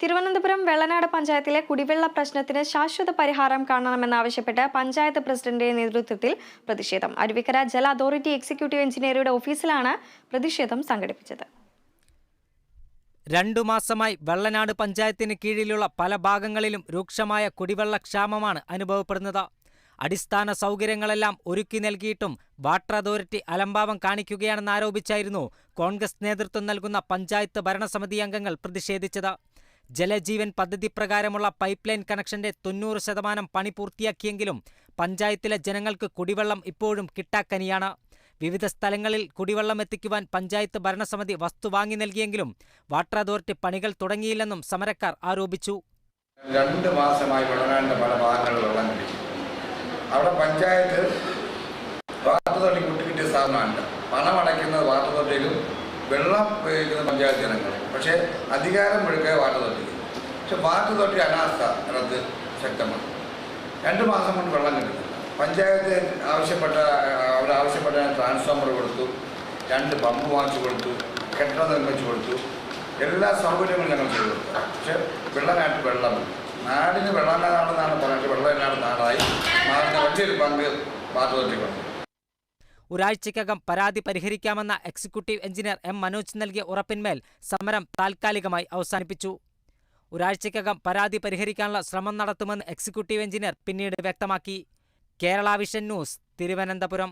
തിരുവനന്തപുരം വെള്ളനാട് പഞ്ചായത്തിലെ കുടിവെള്ള പ്രശ്നത്തിന് ശാശ്വത പരിഹാരം കാണണമെന്നാവശ്യപ്പെട്ട് പഞ്ചായത്ത് പ്രസിഡന്റിന്റെ നേതൃത്വത്തിൽ പ്രതിഷേധം. അരുവിക്കര ജല അതോറിറ്റി എക്സിക്യൂട്ടീവ് എഞ്ചിനീയറുടെ ഓഫീസിലാണ് പ്രതിഷേധം സംഘടിപ്പിച്ചത്. രണ്ടു മാസമായി വെള്ളനാട് പഞ്ചായത്തിന് കീഴിലുള്ള പല ഭാഗങ്ങളിലും രൂക്ഷമായ കുടിവെള്ള ക്ഷാമമാണ് അനുഭവപ്പെടുന്നത്. അടിസ്ഥാന സൗകര്യങ്ങളെല്ലാം ഒരുക്കി നൽകിയിട്ടും വാട്ടർ അതോറിറ്റി അലംഭാവം കാണിക്കുകയാണെന്ന് ആരോപിച്ചായിരുന്നു കോൺഗ്രസ് നേതൃത്വം നൽകുന്ന പഞ്ചായത്ത് ഭരണസമിതി അംഗങ്ങൾ പ്രതിഷേധിച്ചത്. ജലജീവൻ പദ്ധതി പ്രകാരമുള്ള പൈപ്പ് ലൈൻ കണക്ഷന്റെ തൊണ്ണൂറ് ശതമാനം പണി പൂർത്തിയാക്കിയെങ്കിലും പഞ്ചായത്തിലെ ജനങ്ങൾക്ക് കുടിവെള്ളം ഇപ്പോഴും കിട്ടാക്കനിയാണ്. വിവിധ സ്ഥലങ്ങളിൽ കുടിവെള്ളം എത്തിക്കുവാൻ പഞ്ചായത്ത് ഭരണസമിതി വസ്തു വാങ്ങി നൽകിയെങ്കിലും വാട്ടർ അതോറിറ്റി പണികൾ തുടങ്ങിയില്ലെന്നും സമരക്കാർ ആരോപിച്ചു. രണ്ട് മാസമായി പല ഭാഗങ്ങളിൽ വെള്ളം അവിടെ പഞ്ചായത്ത് വാട്ടർ തൊട്ടി കുട്ടിക്കിട്ടിയ സ്ഥാപനമല്ല പണം അടയ്ക്കുന്നത് വാട്ടർ തൊട്ടിയിലും വെള്ളം ഉപയോഗിക്കുന്ന പഞ്ചായത്ത് ജനങ്ങൾ. പക്ഷേ അധികാരം മുഴുക്കെ വാട്ടർ തൊട്ടിക്ക് പക്ഷെ വാട്ടർ തൊട്ടി അനാസ്ഥ അതിനകത്ത് ശക്തമാണ്. രണ്ട് മാസം കൊണ്ട് വെള്ളം കിട്ടുന്നില്ല പഞ്ചായത്ത് ആവശ്യപ്പെട്ട അവർ ആവശ്യപ്പെട്ട ട്രാൻസ്ഫോമർ കൊടുത്തു രണ്ട് പമ്പ് വാങ്ങിച്ചു കൊടുത്തു കെട്ടിടം നിർമ്മിച്ചു കൊടുത്തു. എല്ലാ സൗകര്യങ്ങളും ഞങ്ങൾ ചെയ്തു കൊടുത്തു. പക്ഷെ വെള്ളനാട്ട് വെള്ളമില്ല നാടിന് വെള്ളനാടെന്നാണ് പറഞ്ഞിട്ട് വെള്ളമില്ലാത്ത നാടായി. മാറുന്ന വലിയൊരു പങ്ക് പാത്രത്തിലുണ്ട് ഒരാഴ്ചയ്ക്കകം പരാതി പരിഹരിക്കാമെന്ന എക്സിക്യൂട്ടീവ് എഞ്ചിനീയർ എം മനോജ് നൽകിയ ഉറപ്പിന്മേൽ സമരം താൽക്കാലികമായി അവസാനിപ്പിച്ചു. ഒരാഴ്ചയ്ക്കകം പരാതി പരിഹരിക്കാനുള്ള ശ്രമം നടത്തുമെന്ന് എക്സിക്യൂട്ടീവ് എഞ്ചിനീയർ പിന്നീട് വ്യക്തമാക്കി. Kerala vision news Thiruvananthapuram.